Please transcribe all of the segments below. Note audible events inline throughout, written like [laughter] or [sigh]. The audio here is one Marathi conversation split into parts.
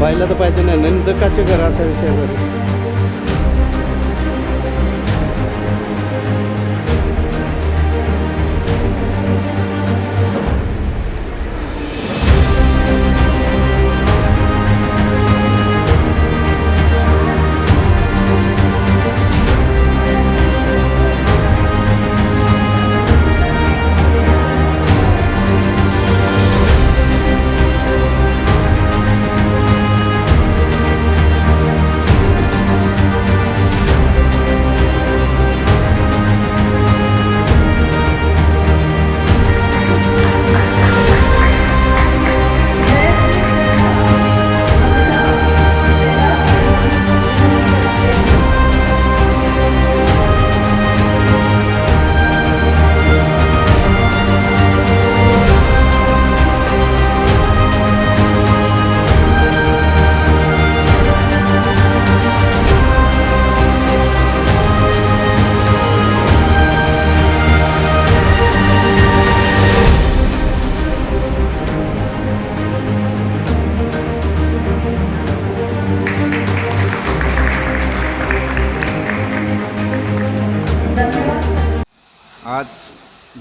व्हायला तर पाहिजे नाही नंतर काचे घर असा विषय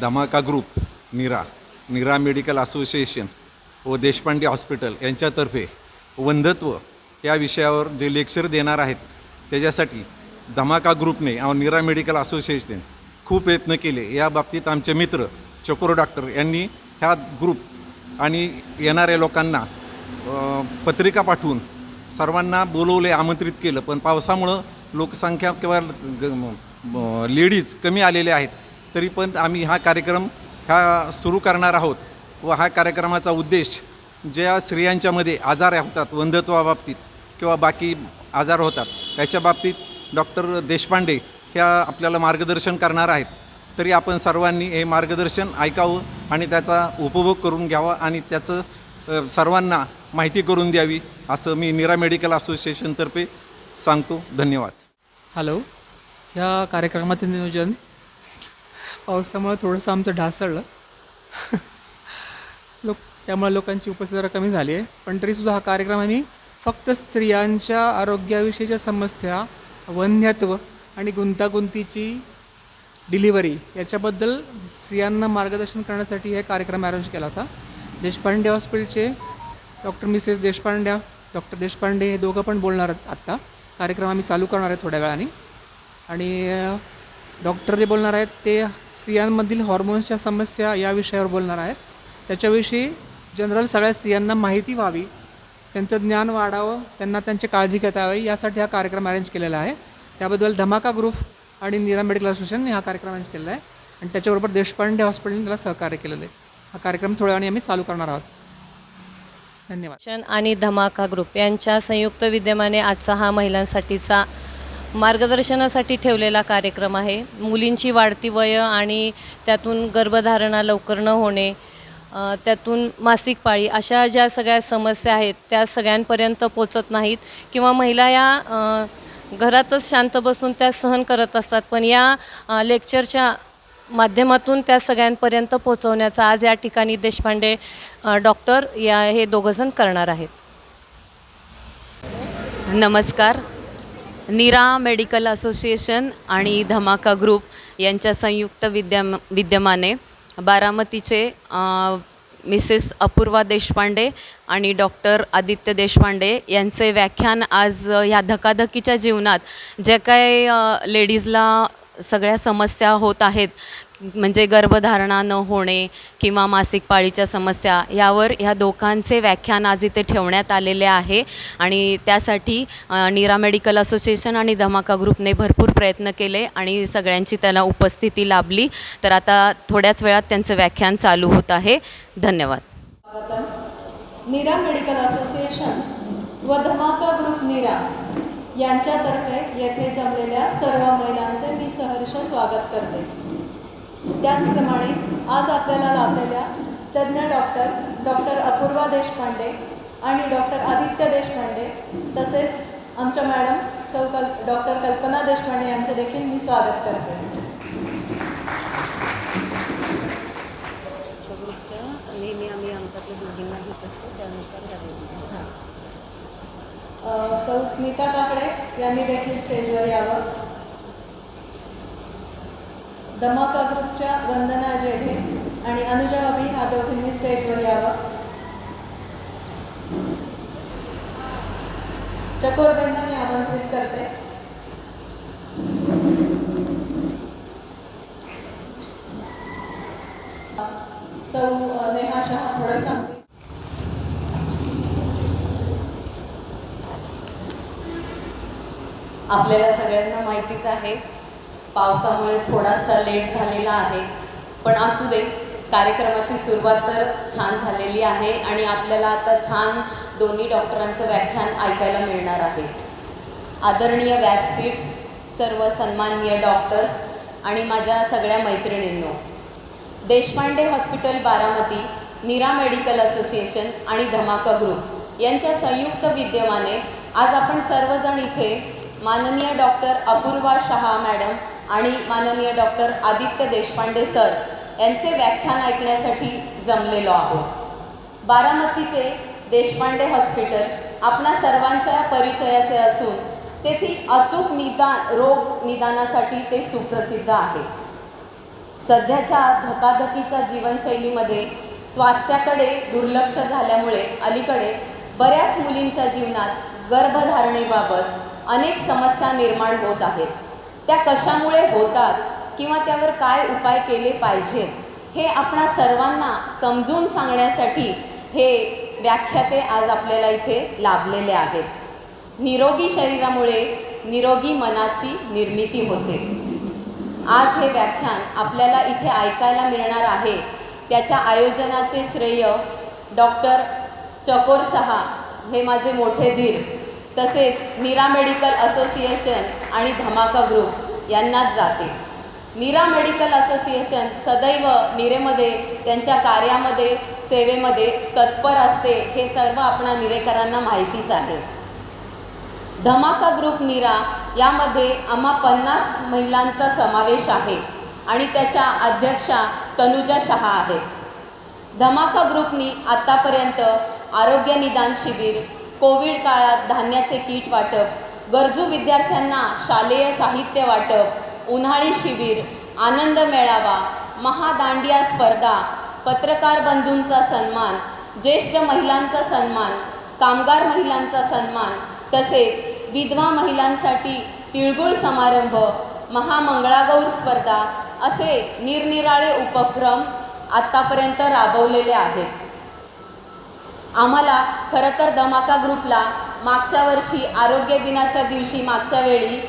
धमाका group Nira Nira medical association व देशपांडे हॉस्पिटल यांच्यातर्फे वंधत्व या विषयावर जे लेक्चर देणार आहेत त्याच्यासाठी धमाका ग्रुपने निरा मेडिकल असोसिएशन खूप प्रयत्न केले. या बाबतीत आमचे मित्र चकोर डॉक्टर यांनी ह्या ग्रुप आणि येणाऱ्या लोकांना पत्रिका पाठवून सर्वांना बोलवले आमंत्रित केलं. पण पावसामुळं लोकसंख्या किंवा ग- लेडीज कमी आलेल्या आहेत. तरी पण आम्ही हा कार्यक्रम हा सुरू करणार आहोत व हा कार्यक्रमाचा उद्देश ज्या स्त्रियांच्यामध्ये आजार होतात वंधत्वाबाबतीत किंवा बाकी आजार होतात त्याच्या बाबतीत डॉक्टर देशपांडे ह्या आपल्याला मार्गदर्शन करणार आहेत. तरी आपण सर्वांनी हे मार्गदर्शन ऐकावं आणि त्याचा उपभोग करून घ्यावा आणि त्याचं सर्वांना माहिती करून द्यावी असं मी निरा मेडिकल असोसिएशनतर्फे सांगतो. धन्यवाद. हॅलो ह्या कार्यक्रमाचं नियोजन पावसामुळे थोडंसं आमचं ढासळलं. [laughs] लोक त्यामुळे लोकांची उपस्थिती जरा कमी झाली आहे. पण तरीसुद्धा हा कार्यक्रम आम्ही फक्त स्त्रियांच्या आरोग्याविषयीच्या समस्या वन्यत्व आणि गुंतागुंतीची डिलिव्हरी याच्याबद्दल स्त्रियांना मार्गदर्शन करण्यासाठी हे कार्यक्रम अरेंज केला होता. देशपांडे हॉस्पिटलचे डॉक्टर मिसेस देशपांड्या डॉक्टर देशपांडे हे दोघं पण बोलणार आहेत आत्ता. कार्यक्रम आम्ही चालू करणार आहे थोड्या वेळाने. आणि डॉक्टर जे बोलणार आहेत ते स्त्रियांमधील हॉर्मोन्सच्या समस्या या विषयावर बोलणार आहेत. त्याच्याविषयी जनरल सगळ्या स्त्रियांना माहिती व्हावी त्यांचं ज्ञान वाढावं त्यांना त्यांची काळजी घेता यावी यासाठी हा कार्यक्रम अरेंज केलेला आहे. त्याबद्दल धमाका ग्रुप आणि नीरा मेडिकल असोसिएशनने हा कार्यक्रम अरेंज केलेला आहे. आणि त्याच्याबरोबर देशपांडे हॉस्पिटलने त्याला सहकार्य केलेलं आहे. हा कार्यक्रम थोड्या वेळाने आम्ही चालू करणार आहोत. धन्यवाद. आणि धमाका ग्रुप यांच्या संयुक्त विद्यमाने आजचा हा महिलांसाठीचा मार्गदर्शनासाठी ठेवलेला कार्यक्रम आहे. मुलींची वाढती वय आणि त्यातून गर्भधारणा लवकर न होणे त्यातून मासिक पाळी अशा ज्या सगळ्या समस्या आहेत त्या सगळ्यांपर्यंत पोचत नाहीत किंवा महिला या घरातच शांत बसून त्या सहन करत असतात. पण या लेक्चरच्या माध्यमातून त्या सगळ्यांपर्यंत पोचवण्याचा आज या ठिकाणी देशपांडे डॉक्टर या हे दोघंजण करणार आहेत. नमस्कार. निरा मेडिकल असोसिएशन आणि धमाका ग्रुप यांच्या संयुक्त विद्यम विद्यमाने बारामतीचे मिसेस अपूर्वा देशपांडे आणि डॉक्टर आदित्य देशपांडे यांचे व्याख्यान आज ह्या धकाधकीच्या जीवनात जे काय लेडीजला सगळ्या समस्या होत आहेत म्हणजे गर्भधारणा न होणे किंवा मासिक पाळीच्या समस्या यावर ह्या दोघांचे व्याख्यान आज इथे ठेवण्यात आलेले आहे. आणि त्यासाठी निरा नीरा मेडिकल असोसिएशन आणि धमाका ग्रुपने भरपूर प्रयत्न केले आणि सगळ्यांची त्याला उपस्थिती लाभली. तर आता थोड्याच वेळात त्यांचं व्याख्यान चालू होत आहे. धन्यवाद. नीरा मेडिकल असोसिएशन व धमाका ग्रुप नीरा यांच्यातर्फे येथे जमलेल्या सर्व महिलांचे मी सहर्ष स्वागत करते. त्याचप्रमाणे आज आपल्याला लाभलेल्या तज्ज्ञ डॉक्टर डॉक्टर अपूर्वा देशपांडे आणि डॉक्टर आदित्य देशपांडे तसेच आमच्या मॅडम सौ कल डॉक्टर कल्पना देशपांडे यांचे देखील मी स्वागत करते. ग्रुपच्या नेहमी आम्ही आमच्यातल्या दोघींना घेत असतो त्यानुसार ह्या सौ स्मिता काकडे यांनी देखील स्टेजवर यावं. धमाका ग्रुपच्या वंदना जेठे आणि अनुजा अभि हा दोघींनी स्टेजवर यावं. चकोरबेंना मी आमंत्रित करते. सौ नेहा शहा थोडं सांगते आपल्याला सगळ्यांना माहितीच आहे पावसामुळे थोडासा लेट झालेला आहे. पण असू दे कार्यक्रमाची सुरुवात तर छान झालेली आहे आणि आपल्याला आता छान दोन्ही डॉक्टरांचं व्याख्यान ऐकायला मिळणार आहे. आदरणीय व्यासपीठ सर्व सन्माननीय डॉक्टर्स आणि माझ्या सगळ्या मैत्रिणींनो Deshpande hospital Baramati Nira medical association आणि धमाका ग्रुप यांच्या संयुक्त विद्यमाने आज आपण सर्वजण इथे माननीय डॉक्टर अपूर्वा शहा मॅडम आणि माननीय डॉक्टर आदित्य देशपांडे सर यांचे व्याख्यान ऐकण्यासाठी जमलेलो आहोत. बारामतीचे देशपांडे हॉस्पिटल आपणा सर्वांच्या परिचयाचे असून तेथील अचूक निदान रोग निदानासाठी ते सुप्रसिद्ध आहे. सध्याच्या धकाधकीच्या जीवनशैलीमध्ये स्वास्थ्याकडे दुर्लक्ष झाल्यामुळे अलीकडे बऱ्याच मुलींच्या जीवनात गर्भधारणेबाबत अनेक समस्या निर्माण होत आहेत. त्या कशामुळे होतात किंवा त्यावर काय उपाय केले पाहिजेत हे आपणा सर्वांना समजून सांगण्यासाठी हे व्याख्याते आज आपल्याला इथे लाभलेले आहेत. निरोगी शरीरामुळे निरोगी मनाची निर्मिती होते. आज हे व्याख्यान आपल्याला इथे ऐकायला मिळणार आहे. त्याच्या आयोजनाचे श्रेय डॉक्टर चकोर शहा हे माझे मोठे धीर तसेच नीरा मेडिकल असोसिएशन आणि धमाका ग्रुप यांनाच जाते. नीरा मेडिकल असोसिएशन सदैव नीरेमध्ये त्यांच्या कार्यामध्ये सेवेमध्ये तत्पर असते हे सर्व आपणा निरेकरांना माहितीच आहे. धमाका ग्रुप नीरा यामध्ये आम्हा पन्नास महिलांचा समावेश आहे आणि त्याच्या अध्यक्षा तनुजा शहा आहेत. धमाका ग्रुपनी आत्तापर्यंत आरोग्य निदान शिबिर कोविड काळात धान्याचे किट वाटप गरजू विद्यार्थ्यांना शालेय साहित्य वाटप उन्हाळी शिबिर आनंद मेळावा महादांडिया स्पर्धा पत्रकार बंधूंचा सन्मान ज्येष्ठ महिलांचा सन्मान कामगार महिलांचा सन्मान तसेच विधवा महिलांसाठी तिळगुळ समारंभ महामंगळागौर स्पर्धा असे निरनिराळे उपक्रम आत्तापर्यंत राबवलेले आहेत. आम्हाला खरं तर धमाका ग्रुपला मागच्या वर्षी आरोग्य दिनाच्या दिवशी मागच्या वेळी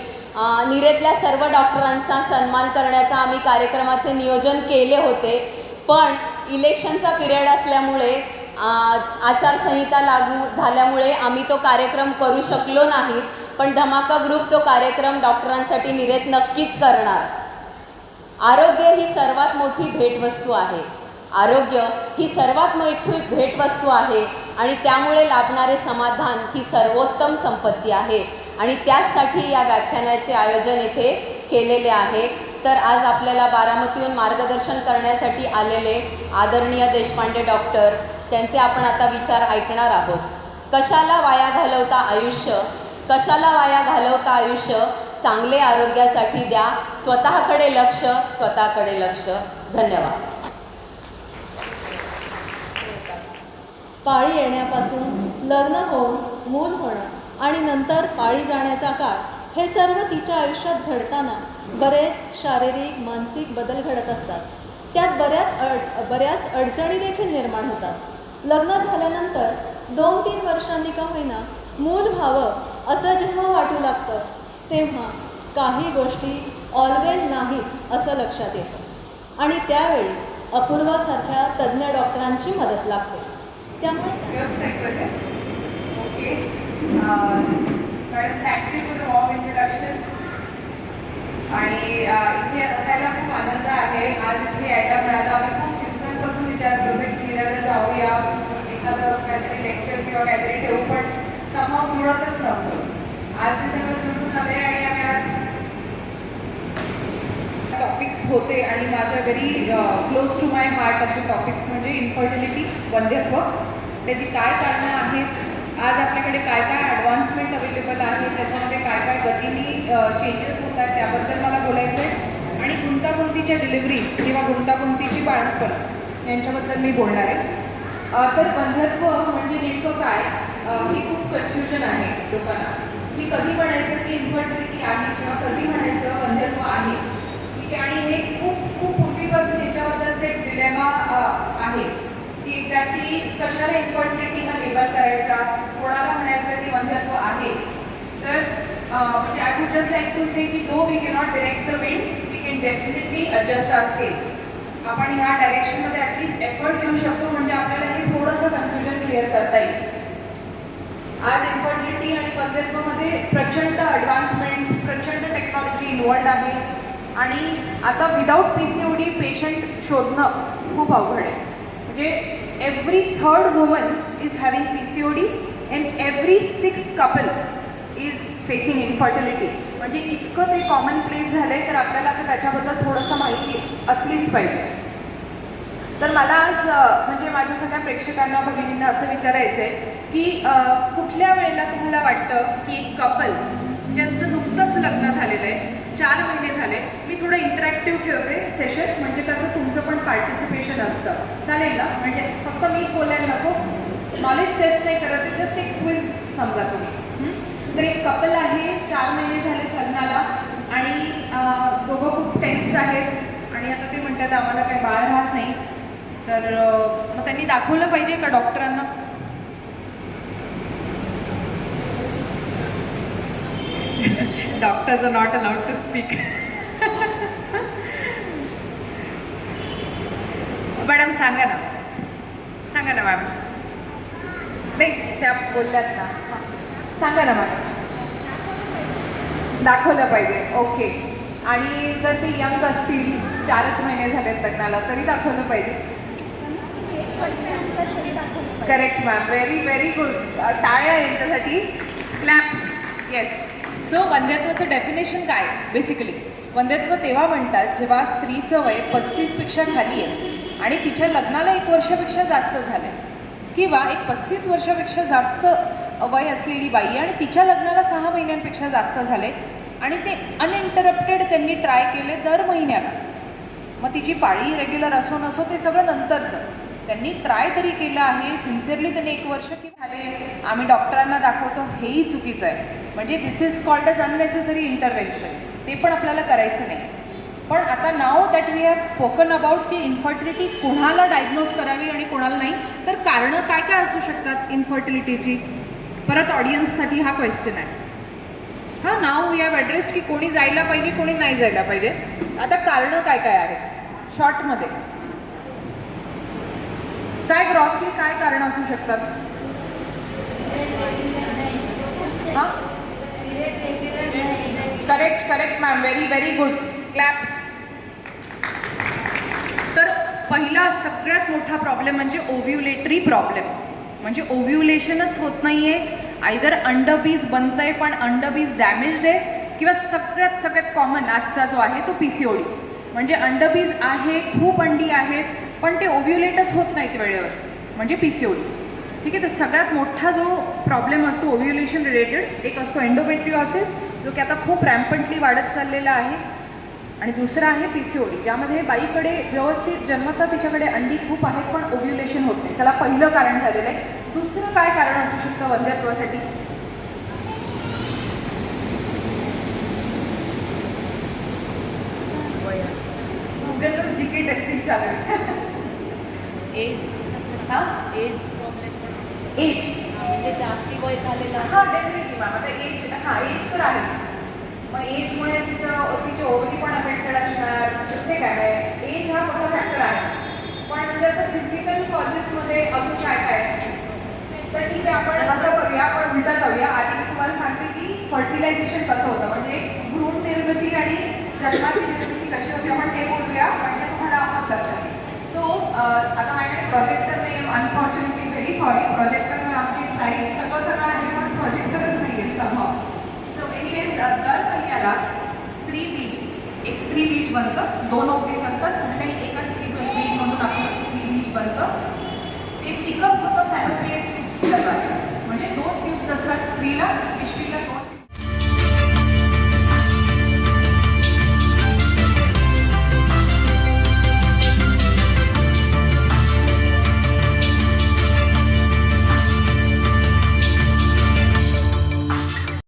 निरेतल्या सर्व डॉक्टरांचा सन्मान करण्याचा आम्ही कार्यक्रमाचे नियोजन केले होते. पण इलेक्शनचा पिरियड असल्यामुळे आचारसंहिता लागू झाल्यामुळे आम्ही तो कार्यक्रम करू शकलो नाहीत. पण धमाका ग्रुप तो कार्यक्रम डॉक्टरांसाठी निरेत नक्कीच करणार. आरोग्य ही सर्वात मोठी भेटवस्तू आहे. आरोग्य ही सर्वात मोठी भेटवस्तू आहे आणि त्यामुळे लाभणारे समाधान ही सर्वोत्तम संपत्ती आहे. आणि त्याचसाठी या व्याख्यानाचे आयोजन येथे केलेले आहे. तर आज आपल्याला बारामतीहून मार्गदर्शन करण्यासाठी आलेले आदरणीय देशपांडे डॉक्टर त्यांचे आपण आता विचार ऐकणार आहोत. कशाला वाया घालवता आयुष्य? कशाला वाया घालवता आयुष्य? चांगले आरोग्यासाठी द्या. स्वतःकडे लक्ष स्वतःकडे लक्ष. धन्यवाद. पाळी येण्यापासून लग्न होऊन मूल होणं आणि नंतर पाळी जाण्याचा काळ हे सर्व तिच्या आयुष्यात घडताना बरेच शारीरिक मानसिक बदल घडत असतात. त्यात बऱ्याच अड बऱ्याच अडचणी देखील निर्माण होतात. लग्न झाल्यानंतर दोन तीन वर्षांनी का होईना मूल व्हावं असं जेव्हा वाटू लागतं तेव्हा काही गोष्टी ऑलवेल नाहीत असं लक्षात येतं. आणि त्यावेळी अपूर्वासारख्या तज्ज्ञ डॉक्टरांची मदत लागते. Uh, आणि uh, इथे असायला खूप आनंद आहे. आज इथे यायला मिळाला. आम्ही खूप दिवसांपासून विचार करतो की फिरायला जाऊया. एखादं काहीतरी लेक्चर किंवा काहीतरी ठेवू पण समाव जुळतच नव्हतं आज ते सगळं जुळून आले आणि आम्ही आज टॉपिक्स होते आणि माझ्या very close to my heart असे टॉपिक्स म्हणजे इन्फर्टिलिटी वंध्यत्व. त्याची काय कारणं आहेत? आज आपल्याकडे काय काय ॲडव्हान्समेंट अवेलेबल आहे? त्याच्यामध्ये काय काय गतीने चेंजेस होत आहेत? त्याबद्दल मला बोलायचं आहे आणि गुंतागुंतीच्या डिलिव्हरीज किंवा गुंतागुंतीची बाळंतपणं यांच्याबद्दल मी बोलणार आहे. तर बंधत्व म्हणजे नेमकं काय? ही खूप कन्फ्युजन आहे लोकांना. की कधी म्हणायचं की इन्फर्टिलिटी आहे किंवा कधी म्हणायचं बंधत्व आहे ठीक आहे आणि हे खूप खूप पूर्वीपासून याच्याबद्दलचं एक डिलेमा आहे की एक्झॅक्टली कशाला इन्फर्टिलिटी हा लेबल करायचा? कोणाला म्हणायचं की वंध्यत्व आहे? तर म्हणजे I would just like to say की though we cannot direct the wind we can definitely adjust our sails आपण ह्या डायरेक्शनमध्ये ॲटलीस्ट एफर्ट घेऊ शकतो म्हणजे आपल्याला हे थोडंसं कन्फ्युजन क्लिअर करता येईल. आज इन्फर्टिलिटी आणि वंध्यत्वामध्ये प्रचंड ॲडव्हान्समेंट्स प्रचंड टेक्नॉलॉजी इन्व्हॉल्ड आहे. आणि आता without P C O D patient शोधणं खूप अवघड आहे. म्हणजे every third woman is having P C O D couple is six couple is facing infertility म्हणजे इतकं ते कॉमन प्लेस झालं आहे तर आपल्याला आता त्याच्याबद्दल थोडंसं माहिती असलीच पाहिजे. तर मला आज म्हणजे माझ्या सगळ्या प्रेक्षकांना भगिनींना असं विचारायचं आहे की कुठल्या वेळेला तुम्हाला वाटतं की एक कपल ज्यांचं नुकतंच लग्न झालेलं आहे चार महिने झाले मी थोडं इंटरॅक्टिव्ह ठेवते सेशन म्हणजे कसं तुमचं पण पार्टिसिपेशन असतं. चालेल ना? म्हणजे फक्त मी बोलायला नको नॉलेज टेस्ट नाही करत जस्ट एक क्विज समजा तुम्ही. तर एक कपल आहे चार महिने झाले लग्नाला आणि दोघं खूप टेन्स्ड आहेत आणि आता ते म्हणतात आम्हाला काही बाळ राहत नाही. तर मग त्यांनी दाखवलं पाहिजे का डॉक्टरांना doctors are not allowed to speak madam सांगा ना सांगा ना मॅम नाही त्या बोलल्यात ना. सांगा ना मॅडम दाखवलं पाहिजे. ओके आणि जर ते यंग असतील चारच महिने झालेत लग्नाला तरी दाखवलं पाहिजे. Correct ma'am very very good टाळ्या यांच्यासाठी. क्लॅप्स येस सो वंध्यत्वाचं डेफिनेशन काय? बेसिकली वंध्यत्व तेव्हा म्हणतात जेव्हा स्त्रीचं वय पस्तीसपेक्षा खाली आहे आणि तिच्या लग्नाला एक वर्षापेक्षा जास्त झालं आहे किंवा एक पस्तीस वर्षापेक्षा जास्त वय असलेली बाई आणि तिच्या लग्नाला सहा महिन्यांपेक्षा जास्त झाले आणि ते अनइंटरप्टेड त्यांनी ट्राय केले दर महिन्याला. मग तिची पाळी रेग्युलर असो नसो ते सगळं नंतरचं. त्यांनी ट्राय तरी केलं आहे सिन्सिअरली त्यांनी एक वर्ष की झाले. आम्ही डॉक्टरांना दाखवतो हेही चुकीचं आहे. म्हणजे this is called as unnecessary intervention ते पण आपल्याला करायचं नाही. पण आता now that we have spoken about की इन्फर्टिलिटी कोणाला डायग्नोज करावी आणि कोणाला नाही तर कारणं काय काय असू शकतात इन्फर्टिलिटीची परत ऑडियन्ससाठी हा क्वेश्चन आहे. हां नाव वी हॅव ॲड्रेस्ड की कोणी जायला पाहिजे कोणी नाही जायला पाहिजे. आता कारणं काय काय आहेत? शॉर्टमध्ये काय ग्रॉसली काय कारण असू शकतात? हां? Correct correct ma'am very very good claps तर पहिला सगळ्यात मोठा प्रॉब्लेम म्हणजे ओव्ह्युलेटरी प्रॉब्लेम म्हणजे ओव्ह्युलेशनच होत नाही आहे आयदर अंडबीज बनतं आहे पण अंडबीज डॅमेज्ड आहे किंवा सगळ्यात सगळ्यात कॉमन आजचा जो आहे तो पी सी ओडी म्हणजे अंडबीज आहे खूप अंडी आहेत पण ते ओव्ह्युलेटच होत नाहीत वेळेवर. म्हणजे पी सी ओडी ठीक आहे तर सगळ्यात मोठा जो प्रॉब्लेम असतो ओव्ह्युलेशन रिलेटेड एक असतो एन्डोमेट्रिओसिस जो की आता खूप रॅम्पंटली वाढत चाललेला आहे. आणि दुसरा आहे पी सी ओ डी ज्यामध्ये बाईकडे व्यवस्थित जन्मता तिच्याकडे अंडी खूप आहेत पण ओव्ह्युलेशन होत नाही. त्याला पहिलं कारण झालेलं आहे. दुसरं काय कारण असू शकतं वंध्यत्वासाठी? जी काही टेस्टिंग चालू एज हां? एज प्रॉब्लेम एज म्हणजे जास्ती वय झालेलं हां डेफिनेटली मॅम आता एज हां एज तर आहेच. मग एजमुळे तिचं तिची ओव्हरी पण अफेक्टेड असणार. ठीक आहे? एज हा मोठा फॅक्टर आहे. पण म्हणजे असं फिजिकल कॉजेसमध्ये अजून काय काय तर ठीक आहे आपण असं करूया. आपण उलटा जाऊया. आधी मी तुम्हाला सांगते की फर्टिलायझेशन कसं होतं. म्हणजे भ्रूण निर्मिती आणि जन्माची निर्मिती कशी होती आपण ते बोलूया म्हणजे तुम्हाला आपण लक्षात येईल. सो आता माझ्याकडे प्रोजेक्टर नाही अनफॉर्च्युनेटली व्हेरी सॉरी प्रोजेक्टरवर आमची साईट सगळं सगळं आहे पण प्रोजेक्टरच नाही आहे समभाव सो एनिवेज दर महिन्याला स्त्री बीज. एक स्त्री बीज बनतं. दोन ओपीज असतात. कुठल्याही एका स्त्री म्हणून आपलं स्त्री बीज बनतं. ते पिकअप होतं फॅब्रिकेट ट्यूब्सद्वारे म्हणजे दोन ट्यूब्स असतात स्त्रीला.